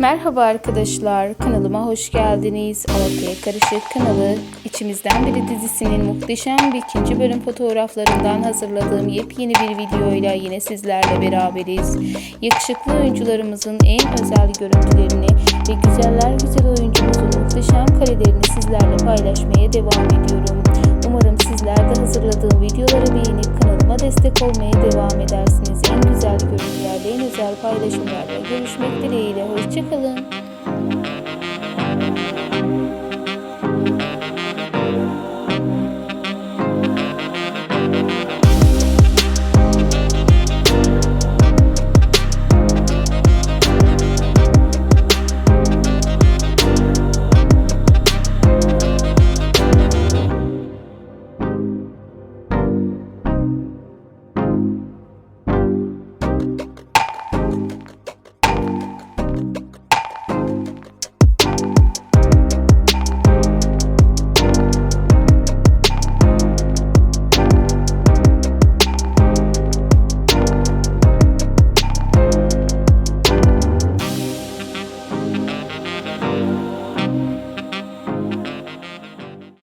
Merhaba arkadaşlar, kanalıma hoş geldiniz. Ortaya Karışık kanalı, içimizden biri dizisinin muhteşem bir ikinci bölüm fotoğraflarından hazırladığım yepyeni bir videoyla yine sizlerle beraberiz. Yakışıklı oyuncularımızın en özel görüntülerini ve güzeller güzel oyuncumuzun muhteşem karelerini sizlerle paylaşmaya devam ediyorum. Umarım sizler de hazırladığım videoları beğenip kanalıma destek olmaya devam edersiniz. En güzel görüntülerle, en özel paylaşımlarla görüşmek dileğiyle. Hoşçakalın.